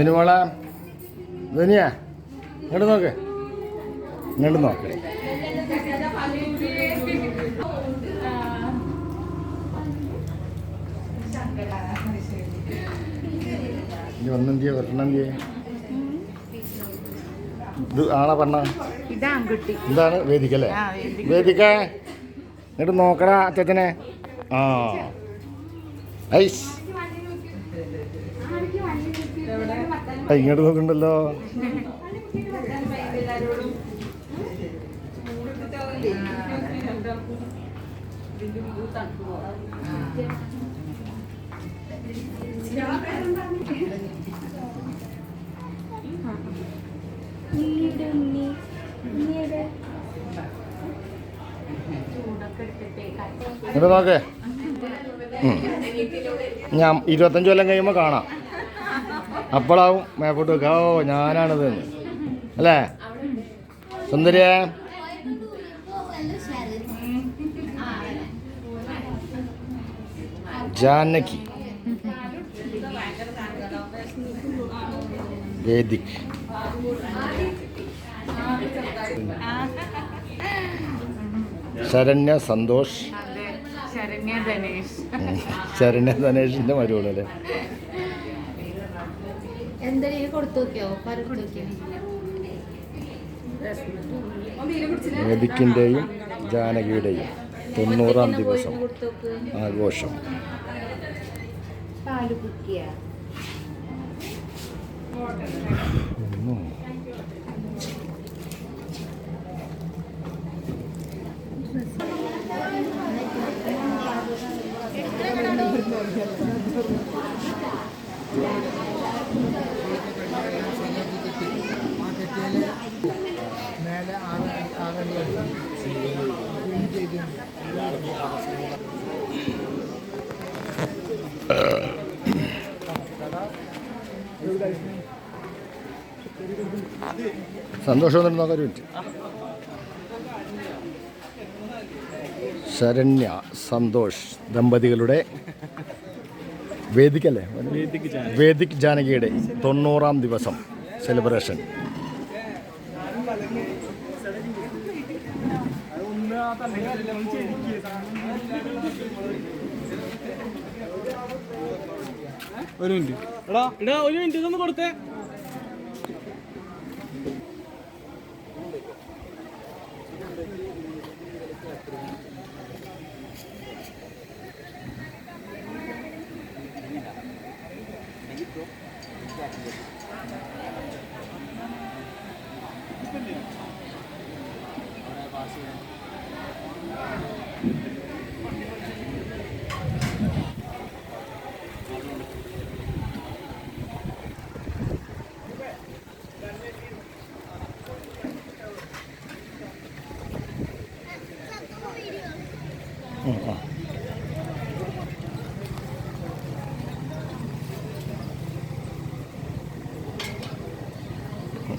ധനുമോള ധനിയ ഇങ്ങോട്ട് നോക്ക്. ഇങ്ങോട്ട് നോക്ക്. ഇനി ഒന്നെന്തിയ ഒരെണ്ണെന്തിയ ഇത് ആളെ പറഞ്ഞ ഇത് ആൺകുട്ടി. എന്താണ് വേദിക്കല്ലേ ആ, വേദിക. വേദിക്ക എന്നിട്ട് നോക്കടാ അച്ഛനെ ആ. ഐസ്. ആ, ഇങ്ങോട്ട് നോക്കണ്ടല്ലോ. ഇങ്ങോട്ട് നോക്കേ. ഞാൻ ഇരുപത്തഞ്ച് കൊല്ലം കഴിയുമ്പോൾ കാണാം. അപ്പോഴാവും മേപ്പോട്ട് വെക്കുക ഓ ഞാനാണിത്. അല്ലേ? സുന്ദരിയെ? ജാനകി. വേദിക് ശരണ്യ സന്തോഷ്. ശരണ്യ ധനേഷ്. ശരണ്യ ധനേഷിന്റെ മരുവളല്ലേ എന്തെങ്കിലും കൊടുത്തു നോക്കിയോ പല കൊടുത്തു നോക്കിയോ വേദിക്കിന്റെയും ജാനകിയുടെയും തൊണ്ണൂറാം ദിവസം ആഘോഷം. പാൽ കുക്കിയ ഉം. സന്തോഷം തന്നെ നോക്കാൻ ശരണ്യ സന്തോഷ് ദമ്പതികളുടെ വേദിക്കല്ലേ? വേദിക് ജാനകിയുടെ തൊണ്ണൂറാം ദിവസം സെലിബ്രേഷൻ ഒരു മിനിറ്റ്. എടാ എടാ ഒരു മിനിറ്റ് ഇതൊന്ന് കൊടുത്തേ.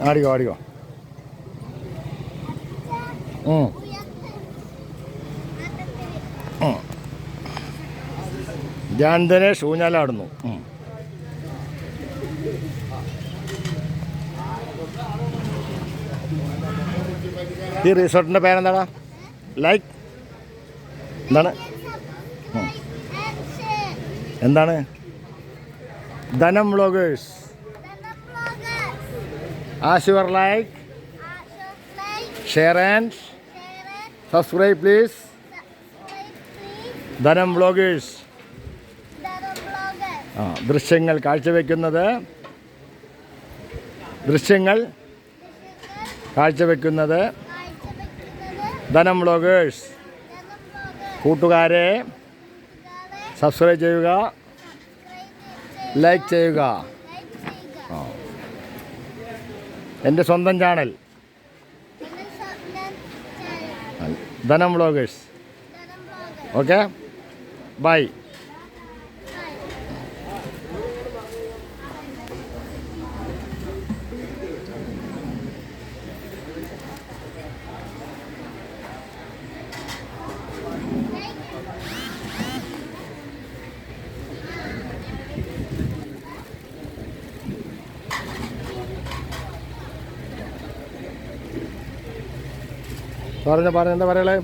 あるよあるよ ഊഞ്ഞാലാടുന്നു ശൂഞ്ഞാലാടുന്നു ഈ റിസോർട്ടിന്റെ പേരെന്താടാ? ലൈക്ക്. എന്താണ്. എന്താണ്? Dhanam vloggers. As your like. Share and subscribe please Dhanam vloggers ആ ദൃശ്യങ്ങൾ കാഴ്ചവെക്കുന്നത്. ദൃശ്യങ്ങൾ കാഴ്ചവെക്കുന്നത്. ധനം വ്ളോഗേഴ്സ് കൂട്ടുകാരെ സബ്സ്ക്രൈബ് ചെയ്യുക. ലൈക്ക് ചെയ്യുക. എന്റെ സ്വന്തം ചാനൽ ധനം വ്ളോഗേഴ്സ് ഓക്കെ ബൈ പറഞ്ഞ പറഞ്ഞ എന്താ പറയളേ